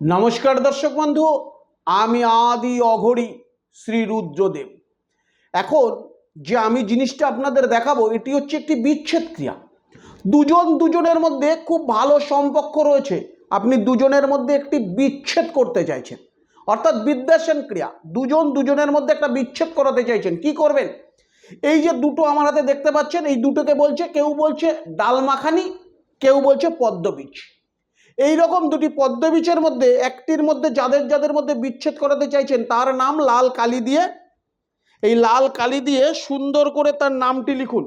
নমস্কার দর্শক বন্ধু, আমি আদি অঘড়ি শ্রী রুদ্রদেব। এখন যে আমি জিনিসটা আপনাদের দেখাবো, এটি হচ্ছে একটি বিচ্ছেদ ক্রিয়া। দুজন দুজনের মধ্যে খুব ভালো সম্পর্ক রয়েছে। আপনি দুজনের মধ্যে একটি বিচ্ছেদ করতে চাইছেন। অর্থাৎ বিদ্বেষণ ক্রিয়া। দুজন দুজনের মধ্যে একটা বিচ্ছেদ করাতে চাইছেন। কি করবেন? এই যে দুটো আমার হাতে দেখতে পাচ্ছেন, এই দুটোকে বলছে, কেউ বলছে ডাল মাখানি কেউ বলছে পদ্মবীজ। এই রকম দুটি পদ্মবীজের মধ্যে, একটির মধ্যে যাদের যাদের মধ্যে বিচ্ছেদ করাতে চাইছেন, তার নাম লাল কালি দিয়ে, এই লাল কালি দিয়ে সুন্দর করে তার নামটি লিখুন।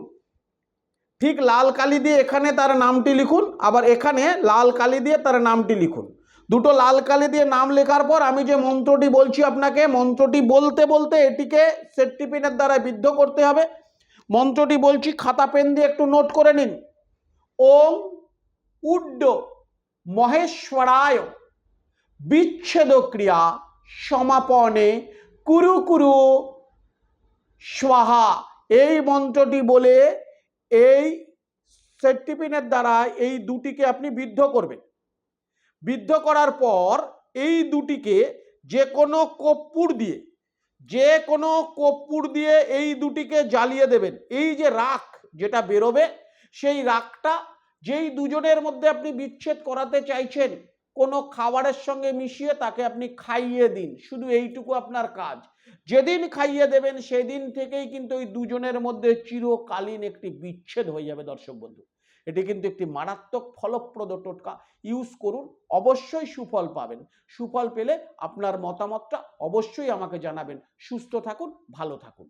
ঠিক লাল কালি দিয়ে এখানে তার নামটি লিখুন, আবার এখানে লাল কালি দিয়ে তার নামটি লিখুন। দুটো লাল কালি দিয়ে নাম লেখার পর আমি যে মন্ত্রটি বলছি আপনাকে, মন্ত্রটি বলতে বলতে এটিকে সেফটি পিনের দ্বারা বিদ্ধ করতে হবে। মন্ত্রটি বলছি, খাতা পেন দিয়ে একটু নোট করে নিন। ওম উড্ড। মহেশ্বরায় বিচ্ছেদ ক্রিয়া সমাপনে কুরু কুরু স্বাহা। এই মন্ত্রটি বলে এই সেট্টিপিনের দ্বারা এই দুটিকে আপনি বিদ্ধ করবেন। বিদ্ধ করার পর এই দুটিকে যে কোনো কর্পূর দিয়ে, যে কোনো কর্পূর দিয়ে এই দুটিকে জ্বালিয়ে দেবেন। এই যে রাখ যেটা বেরোবে, সেই রাখটা যেই দুজনের মধ্যে আপনি বিচ্ছেদ করাতে চাইছেন, কোনো খাবারের সঙ্গে মিশিয়ে তাকে আপনি খাইয়ে দিন, শুধু এইটুকু আপনার কাজ। যেদিন খাইয়ে দেবেন, সেদিন থেকেই কিন্তু ওই দুজনের মধ্যে চিরকালীন একটি বিচ্ছেদ হয়ে যাবে, দর্শক বন্ধু। এটি কিন্তু একটি মারাত্মক ফলপ্রদ টোটকা। ইউজ করুন, অবশ্যই সুফল পাবেন। সুফল পেলে আপনার মতামতটা অবশ্যই আমাকে জানাবেন। সুস্থ থাকুন, ভালো থাকুন।